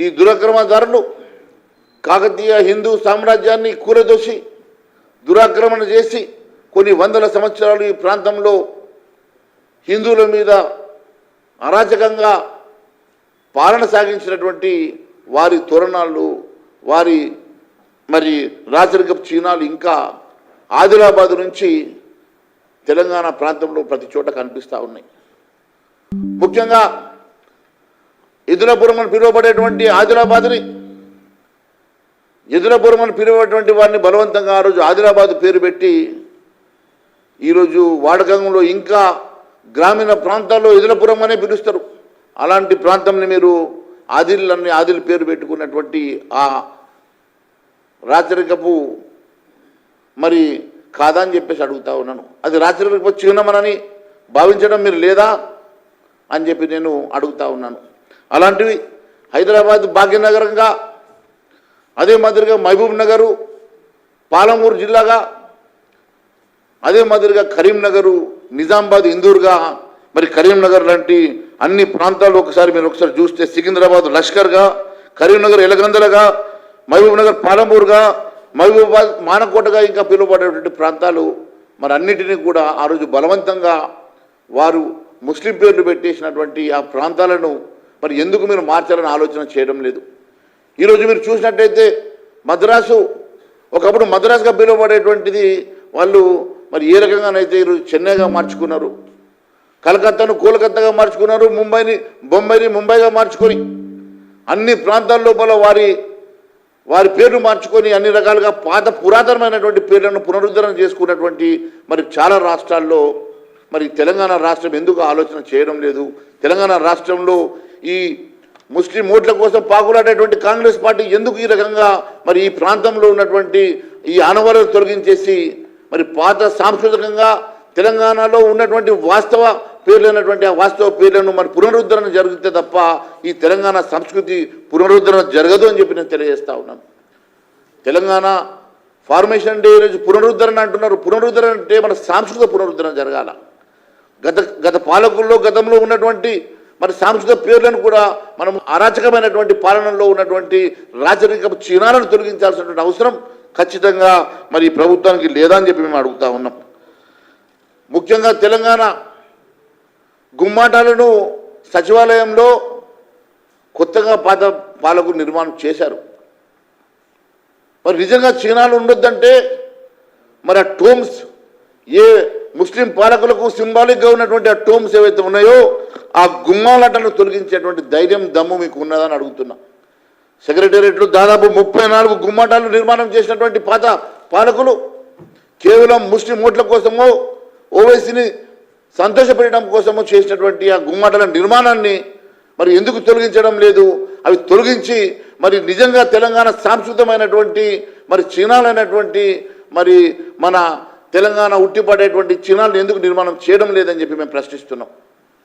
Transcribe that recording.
ఈ దురాక్రమదారులు కాకతీయ హిందూ సామ్రాజ్యాన్ని కూరదోసి దురాక్రమణ చేసి కొన్ని వందల సంవత్సరాలు ఈ ప్రాంతంలో హిందువుల మీద అరాచకంగా పాలన సాగించినటువంటి వారి తోరణాలు వారి మరి రాచరికపు చిహ్నాలు ఇంకా ఆదిలాబాద్ నుంచి తెలంగాణ ప్రాంతంలో ప్రతి చోట కనిపిస్తూ ఉన్నాయి. ముఖ్యంగా ఎదురపురం అని పిలువబడేటువంటి ఆదిలాబాద్ని. ఎదురపురం అని పిలువటువంటి వారిని బలవంతంగా ఆ రోజు ఆదిలాబాద్ పేరు పెట్టి ఈరోజు వాడకంలో ఇంకా గ్రామీణ ప్రాంతాల్లో ఎదులపురం అనే పిలుస్తారు. అలాంటి ప్రాంతంని మీరు ఆదిల్ అని ఆదిల్ పేరు పెట్టుకున్నటువంటి ఆ రాచరికపు మరి కాదని చెప్పేసి అడుగుతా ఉన్నాను. అది రాచరికపు చిహ్నమనని భావించడం మీరు లేదా అని చెప్పి నేను అడుగుతా ఉన్నాను. అలాంటివి హైదరాబాద్ భాగ్యనగరంగా అదే మాదిరిగా మహబూబ్ నగరు పాలమూరు జిల్లాగా అదే మాదిరిగా కరీంనగరు నిజామాబాద్ ఇందూరుగా మరి కరీంనగర్ లాంటి అన్ని ప్రాంతాలు ఒకసారి మీరు ఒకసారి చూస్తే సికింద్రాబాద్ లష్కర్గా కరీంనగర్ ఎలగందలగా మహబూబ్ నగర్ పాలమూరుగా మహబూబాబాద్ మానకోటగా ఇంకా పిలువబడేటువంటి ప్రాంతాలు మరి అన్నిటినీ కూడా ఆ రోజు బలవంతంగా వారు ముస్లిం పేర్లు పెట్టేసినటువంటి ఆ ప్రాంతాలను మరి ఎందుకు మీరు మార్చాలని ఆలోచన చేయడం లేదు? ఈరోజు మీరు చూసినట్టయితే మద్రాసు ఒకప్పుడు మద్రాసుగా పిలువబడేటువంటిది వాళ్ళు మరి ఏ రకంగానైతే ఈరోజు చెన్నైగా మార్చుకున్నారు? కలకత్తాను కోల్కత్తాగా మార్చుకున్నారు ముంబైని బొంబాయిని ముంబైగా మార్చుకొని అన్ని ప్రాంతాల లోపల వారి వారి పేర్లు మార్చుకొని అన్ని రకాలుగా పాత పురాతనమైనటువంటి పేర్లను పునరుద్ధరణ చేసుకున్నటువంటి మరి చాలా రాష్ట్రాల్లో మరి తెలంగాణ రాష్ట్రం ఎందుకు ఆలోచన చేయడం లేదు? తెలంగాణ రాష్ట్రంలో ఈ ముస్లిం ఓట్ల కోసం పాకులాడేటువంటి కాంగ్రెస్ పార్టీ ఎందుకు ఈ రకంగా మరి ఈ ప్రాంతంలో ఉన్నటువంటి ఈ ఆనవాళ్ళు తొలగించేసి మరి పాత సాంస్కృతికంగా తెలంగాణలో ఉన్నటువంటి వాస్తవ పేర్లైనటువంటి ఆ వాస్తవ పేర్లను మరి పునరుద్ధరణ జరిగితే తప్ప ఈ తెలంగాణ సంస్కృతి పునరుద్ధరణ జరగదు అని చెప్పి నేను తెలియజేస్తా ఉన్నాను. తెలంగాణ ఫార్మేషన్ డే రోజు పునరుద్ధరణ అంటున్నారు. పునరుద్ధరణ అంటే మన సాంస్కృతిక పునరుద్ధరణ జరగాల. గత గత పాలకుల్లో గతంలో ఉన్నటువంటి మరి సాంస్కృతిక పేర్లను కూడా మనం అరాచకమైనటువంటి పాలనలో ఉన్నటువంటి రాజరిక చిహ్నాలను తొలగించాల్సినటువంటి అవసరం ఖచ్చితంగా మరి ప్రభుత్వానికి లేదని చెప్పి మేము అడుగుతా ఉన్నాం. ముఖ్యంగా తెలంగాణ గుమ్మాటాలను సచివాలయంలో కొత్తగా పాత పాలకు నిర్మాణం చేశారు. మరి నిజంగా చిహ్నాలు ఉండొద్దంటే మరి ఆ టోమ్స్ ఏ ముస్లిం పాలకులకు సింబాలిక్గా ఉన్నటువంటి ఆ టోమ్స్ ఏవైతే ఉన్నాయో ఆ గుమ్మాలటను తొలగించేటువంటి ధైర్యం దమ్ము మీకు ఉన్నదని అడుగుతున్నా. సెక్రటేరియట్లు దాదాపు ముప్పై నాలుగు గుమ్మటాలు నిర్మాణం చేసినటువంటి పాత పాలకులు కేవలం ముస్లిం ఓట్ల కోసమో ఓవైసీని సంతోషపెట్టడం కోసమో చేసినటువంటి ఆ గుమ్మటల నిర్మాణాన్ని మరి ఎందుకు తొలగించడం లేదు? అవి తొలగించి మరి నిజంగా తెలంగాణ సాంస్కృతికమైనటువంటి మరి చిహ్నాలైనటువంటి మరి మన తెలంగాణ ఉట్టిపడేటువంటి చిహ్నాలను ఎందుకు నిర్మాణం చేయడం లేదని చెప్పి మేము ప్రశ్నిస్తున్నాం.